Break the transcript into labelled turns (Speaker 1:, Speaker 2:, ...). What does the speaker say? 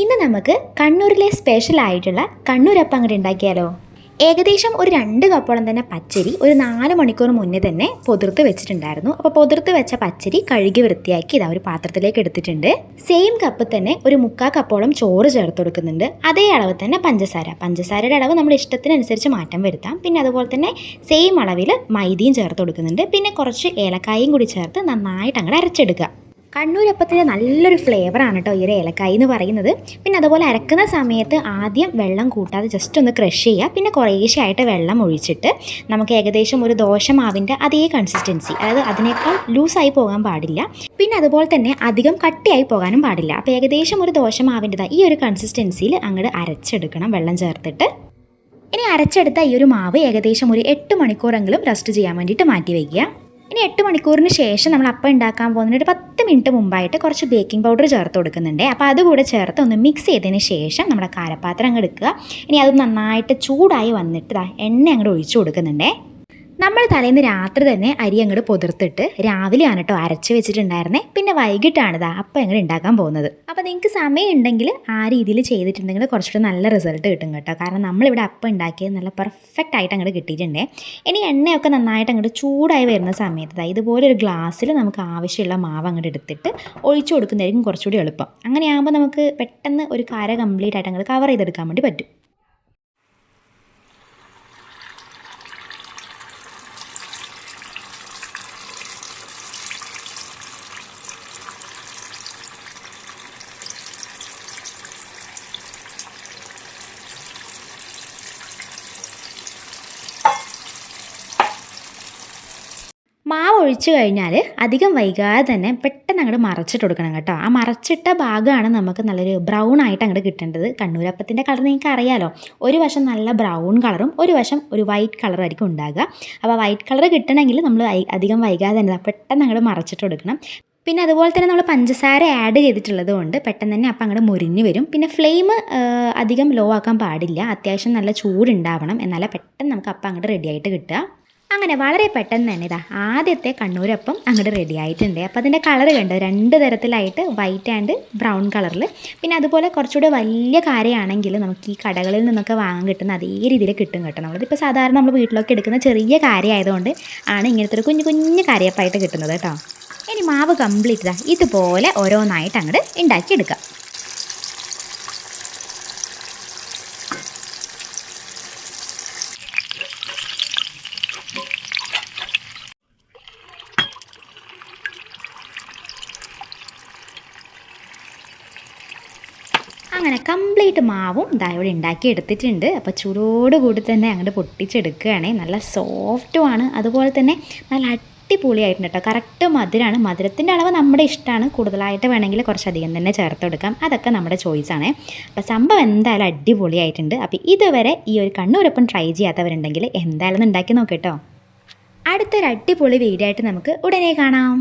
Speaker 1: ഇന്ന് നമുക്ക് കണ്ണൂരിലെ സ്പെഷ്യൽ ആയിട്ടുള്ള കണ്ണൂരപ്പം അങ്ങോട്ട് ഉണ്ടാക്കിയാലോ? ഏകദേശം ഒരു രണ്ട് കപ്പോളം തന്നെ പച്ചരി ഒരു നാല് മണിക്കൂർ മുന്നേ തന്നെ പൊതിർത്ത് വെച്ചിട്ടുണ്ടായിരുന്നു. അപ്പോൾ പൊതിർത്ത് വെച്ച പച്ചരി കഴുകി വൃത്തിയാക്കി ഇതാ ഒരു പാത്രത്തിലേക്ക് എടുത്തിട്ടുണ്ട്. സെയിം കപ്പ് തന്നെ ഒരു മുക്കാ കപ്പോളം ചോറ് ചേർത്ത് കൊടുക്കുന്നുണ്ട്. അതേ അളവ് തന്നെ പഞ്ചസാര. പഞ്ചസാരയുടെ അളവ് നമ്മുടെ ഇഷ്ടത്തിനനുസരിച്ച് മാറ്റം വരുത്താം. പിന്നെ അതുപോലെ തന്നെ സെയിം അളവിൽ മൈദയും ചേർത്ത് കൊടുക്കുന്നുണ്ട്. പിന്നെ കുറച്ച് ഏലക്കായും കൂടി ചേർത്ത് നന്നായിട്ട് അങ്ങോട്ട് അരച്ചെടുക്കുക. കണ്ണൂരപ്പത്തിന് നല്ലൊരു ഫ്ലേവറാണ് കേട്ടോ ഈ ഒരു ഏലക്കായി എന്ന് പറയുന്നത്. പിന്നെ അതുപോലെ അരക്കുന്ന സമയത്ത് ആദ്യം വെള്ളം കൂട്ടാതെ ജസ്റ്റ് ഒന്ന് ക്രഷ് ചെയ്യുക. പിന്നെ കുറേശ്ശെയായിട്ട് വെള്ളം ഒഴിച്ചിട്ട് നമുക്ക് ഏകദേശം ഒരു ദോശമാവിന്റെ അതേ കൺസിസ്റ്റൻസി അതായത് അതിനേക്കാൾ ലൂസായി പോകാൻ പാടില്ല. പിന്നെ അതുപോലെ തന്നെ അധികം കട്ടിയായി പോകാനും പാടില്ല. അപ്പോൾ ഏകദേശം ഒരു ദോശമാവിന്റെതാ ഈ ഒരു കൺസിസ്റ്റൻസിയിൽ അങ്ങോട്ട് അരച്ചെടുക്കണം വെള്ളം ചേർത്തിട്ട്. ഇനി അരച്ചെടുത്ത ഈ ഒരു മാവ് ഏകദേശം ഒരു എട്ട് മണിക്കൂറെങ്കിലും റെസ്റ്റ് ചെയ്യാൻ വേണ്ടിയിട്ട് മാറ്റി വയ്ക്കുക. ഇനി എട്ട് മണിക്കൂറിന് ശേഷം നമ്മൾ അപ്പം ഉണ്ടാക്കാൻ പോകുന്നതിന് ഒരു പത്ത് മിനിറ്റ് മുമ്പായിട്ട് കുറച്ച് ബേക്കിംഗ് പൗഡർ ചേർത്ത് കൊടുക്കുന്നുണ്ട്. അപ്പോൾ അതുകൂടെ ചേർത്ത് ഒന്ന് മിക്സ് ചെയ്തതിന് ശേഷം നമ്മുടെ കാരപ്പാത്രം അങ്ങ് എടുക്കുക. ഇനി അത് നന്നായിട്ട് ചൂടായി വന്നിട്ട് എണ്ണ അങ്ങോട്ട് ഒഴിച്ചു കൊടുക്കുന്നുണ്ടേ. നമ്മൾ തലേന്ന് രാത്രി തന്നെ അരി അങ്ങോട്ട് പൊതിർത്തിട്ട് രാവിലെയാണ് കേട്ടോ അരച്ച് വെച്ചിട്ടുണ്ടായിരുന്നേ. പിന്നെ വൈകിട്ടാണ് ഇതാ അപ്പം എങ്ങനെ ഉണ്ടാക്കാൻ പോകുന്നത്. അപ്പോൾ നിങ്ങൾക്ക് സമയം ഉണ്ടെങ്കിൽ ആ രീതിയിൽ ചെയ്തിട്ടുണ്ടെങ്കിൽ കുറച്ചുകൂടി നല്ല റിസൾട്ട് കിട്ടും കേട്ടോ. കാരണം നമ്മളിവിടെ അപ്പം ഉണ്ടാക്കിയത് നല്ല പെർഫെക്റ്റ് ആയിട്ട് അങ്ങോട്ട് കിട്ടിയിട്ടുണ്ടേ. ഇനി എണ്ണയൊക്കെ നന്നായിട്ട് അങ്ങോട്ട് ചൂടായി വരുന്ന സമയത്ത് ഇതുപോലെ ഒരു ഗ്ലാസ്സിൽ നമുക്ക് ആവശ്യമുള്ള മാവ് അങ്ങോട്ട് എടുത്തിട്ട് ഒഴിച്ചു കൊടുക്കുന്നതായിരിക്കും കുറച്ചുകൂടി എളുപ്പം. അങ്ങനെയാകുമ്പോൾ നമുക്ക് പെട്ടെന്ന് ഒരു കാര കംപ്ലീറ്റ് ആയിട്ട് അങ്ങോട്ട് കവർ ചെയ്തെടുക്കാൻ വേണ്ടി പറ്റും. മാവ് ഒഴിച്ചു കഴിഞ്ഞാൽ അധികം വൈകാതെ തന്നെ പെട്ടെന്ന് അങ്ങോട്ട് മറച്ചിട്ട് കൊടുക്കണം കേട്ടോ. ആ മറച്ചിട്ട ഭാഗമാണ് നമുക്ക് നല്ലൊരു ബ്രൗൺ ആയിട്ട് അങ്ങോട്ട് കിട്ടേണ്ടത്. കണ്ണൂരപ്പത്തിന്റെ കളർ നിങ്ങൾക്ക് അറിയാലോ. ഒരു വശം നല്ല ബ്രൗൺ കളറും ഒരു വശം ഒരു വൈറ്റ് കളറായിരിക്കും ഉണ്ടാകുക അപ്പോൾ വൈറ്റ് കളർ കിട്ടണമെങ്കിൽ നമ്മൾ അധികം വൈകാതെ തന്നെ പെട്ടെന്ന് അങ്ങോട്ട് മറച്ചിട്ട് കൊടുക്കണം. പിന്നെ അതുപോലെ തന്നെ നമ്മൾ പഞ്ചസാര ആഡ് ചെയ്തിട്ടുള്ളത് കൊണ്ട് പെട്ടെന്ന് തന്നെ അപ്പം അങ്ങോട്ട് മുരിഞ്ഞ് വരും. പിന്നെ ഫ്ലെയിം അധികം ലോ ആക്കാൻ പാടില്ല. അത്യാവശ്യം നല്ല ചൂടുണ്ടാവണം. എന്നാലേ പെട്ടെന്ന് നമുക്ക് അപ്പം അങ്ങോട്ട് റെഡിയായിട്ട് കിട്ടുക. അങ്ങനെ വളരെ പെട്ടെന്ന് തന്നെ ഇതാ ആദ്യത്തെ കണ്ണൂരപ്പം അങ്ങോട്ട് റെഡി ആയിട്ടുണ്ട്. അപ്പോൾ അതിന്റെ കളർ കണ്ടോ? രണ്ട് തരത്തിലായിട്ട് വൈറ്റ് ആൻഡ് ബ്രൗൺ കളറിൽ പിന്നെ അതുപോലെ കുറച്ചുകൂടെ വലിയ കാര്യമാണെങ്കിൽ നമുക്ക് ഈ കടകളിൽ നിന്നൊക്കെ വാങ്ങാൻ കിട്ടുന്ന അതേ രീതിയിൽ കിട്ടും കേട്ടോ നമ്മളിതിപ്പോൾ സാധാരണ നമ്മൾ വീട്ടിലൊക്കെ എടുക്കുന്ന ചെറിയ കാര്യമായതുകൊണ്ട് ആണ് ഇങ്ങനത്തെ ഒരു കുഞ്ഞു കുഞ്ഞു കാര്യപ്പായിട്ട് കിട്ടുന്നത് കേട്ടോ. ഇനി മാവ് കംപ്ലീറ്റ് ഇതാ. ഇതുപോലെ ഓരോന്നായിട്ട് അങ്ങോട്ട് ഉണ്ടാക്കിയെടുക്കുക അങ്ങനെ കംപ്ലീറ്റ് മാവും. ഇതാ ഇവിടെ ഉണ്ടാക്കി എടുത്തിട്ടുണ്ട്. അപ്പോൾ ചൂടോട് കൂടി തന്നെ അങ്ങോട്ട് പൊട്ടിച്ചെടുക്കുകയാണേ. നല്ല സോഫ്റ്റുമാണ് അതുപോലെ തന്നെ നല്ല അടിപൊളിയായിട്ടുണ്ട് കേട്ടോ കറക്റ്റ് മധുരമാണ് മധുരത്തിന്റെ അളവ് നമ്മുടെ ഇഷ്ടമാണ് കൂടുതലായിട്ട് വേണമെങ്കിൽ കുറച്ചധികം തന്നെ ചേർത്ത് കൊടുക്കാം അതൊക്കെ നമ്മുടെ ചോയ്സാണ് അപ്പോൾ സംഭവം എന്തായാലും അടിപൊളിയായിട്ടുണ്ട്. അപ്പോൾ ഇതുവരെ ഈ ഒരു കണ്ണൂരപ്പം ട്രൈ ചെയ്യാത്തവരുണ്ടെങ്കിൽ എന്തായാലും ഉണ്ടാക്കി നോക്കട്ടോ അടുത്തൊരു അടിപൊളി വീഡിയോ ആയിട്ട് നമുക്ക് ഉടനെ കാണാം.